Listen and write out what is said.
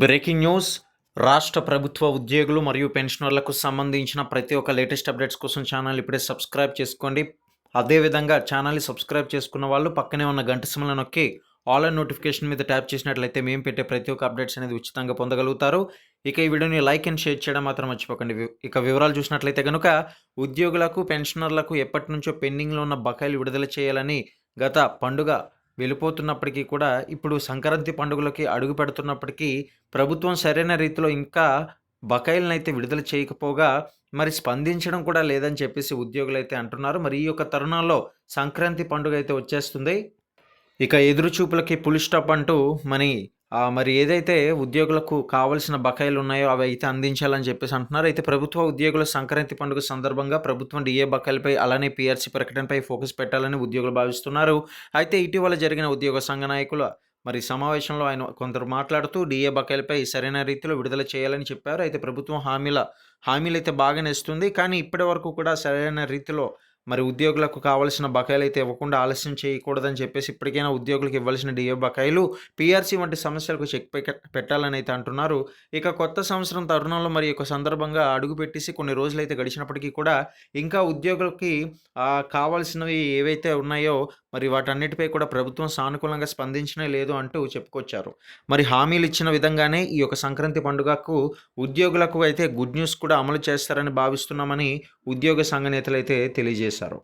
Breaking news. రాష్ట్ర ప్రభుత్వ ఉద్యోగులు మరియు పెన్షనర్లకు సంబంధించిన ప్రతి ఒక్క లేటెస్ట్ అప్డేట్స్ కోసం ఛానల్ ఇప్పుడే సబ్స్క్రైబ్ చేసుకోండి. అదేవిధంగా ఛానల్ని సబ్స్క్రైబ్ చేసుకున్న వాళ్ళు పక్కనే ఉన్న గంట సిమ్లను నొక్కి ఆల్ అండ్ నోటిఫికేషన్ మీద ట్యాప్ చేసినట్లయితే మేము పెట్టే ప్రతి ఒక్క అప్డేట్స్ అనేది ఉచితంగా పొందగలుగుతారు. ఇక ఈ వీడియోని లైక్ అండ్ షేర్ చేయడం మాత్రం మర్చిపోకండి. ఇక వివరాలు చూసినట్లయితే కనుక ఉద్యోగులకు పెన్షనర్లకు ఎప్పటి నుంచో పెండింగ్లో ఉన్న బకాయిలు విడుదల చేయాలని గత పండుగ వెళ్ళిపోతున్నప్పటికీ కూడా ఇప్పుడు సంక్రాంతి పండుగలకి అడుగు పెడుతున్నప్పటికీ ప్రభుత్వం సరైన రీతిలో ఇంకా బకాయిలను అయితే విడుదల చేయకపోగా మరి స్పందించడం కూడా లేదని చెప్పేసి ఉద్యోగులు అయితే అంటున్నారు. మరి ఈ యొక్క తరుణంలో సంక్రాంతి పండుగ అయితే వచ్చేస్తుంది. ఇక ఎదురుచూపులకి పులి స్టాప్ అంటూ మరి మరి ఏదైతే ఉద్యోగులకు కావలసిన బకాయిలు ఉన్నాయో అవి అయితే అందించాలని చెప్పేసి అంటున్నారు. అయితే ప్రభుత్వ ఉద్యోగుల సంక్రాంతి పండుగ సందర్భంగా ప్రభుత్వం డిఏ బకాయిలపై అలానే పీఆర్సీ ప్రకటనపై ఫోకస్ పెట్టాలని ఉద్యోగులు భావిస్తున్నారు. అయితే ఇటీవల జరిగిన ఉద్యోగ సంఘ నాయకుల మరి సమావేశంలో ఆయన కొందరు మాట్లాడుతూ డిఏ బకాయిలపై సరైన రీతిలో విడుదల చేయాలని చెప్పారు. అయితే ప్రభుత్వం హామీల హామీలు అయితే బాగానే ఇస్తుంది. కానీ ఇప్పటి వరకు కూడా సరైన రీతిలో మరి ఉద్యోగులకు కావాల్సిన బకాయిలు అయితే ఇవ్వకుండా ఆలస్యం చేయకూడదని చెప్పేసి ఇప్పటికైనా ఉద్యోగులకు ఇవ్వాల్సిన డిఏ బకాయిలు పీఆర్సీ వంటి సమస్యలకు చెక్ పెట్టాలని అయితే అంటున్నారు. ఇక కొత్త సంవత్సరం తరుణంలో మరి ఒక సందర్భంగా అడుగు పెట్టేసి కొన్ని రోజులు అయితే గడిచినప్పటికీ కూడా ఇంకా ఉద్యోగులకి కావాల్సినవి ఏవైతే ఉన్నాయో మరి వాటన్నిటిపై కూడా ప్రభుత్వం సానుకూలంగా స్పందించనే లేదు అంటూ చెప్పుకొచ్చారు. మరి హామీలు ఇచ్చిన విధంగానే ఈ యొక్క సంక్రాంతి పండుగకు ఉద్యోగులకు అయితే గుడ్ న్యూస్ కూడా అమలు చేస్తారని భావిస్తున్నామని ఉద్యోగ సంఘ నేతలు అయితే తెలియజేశారు.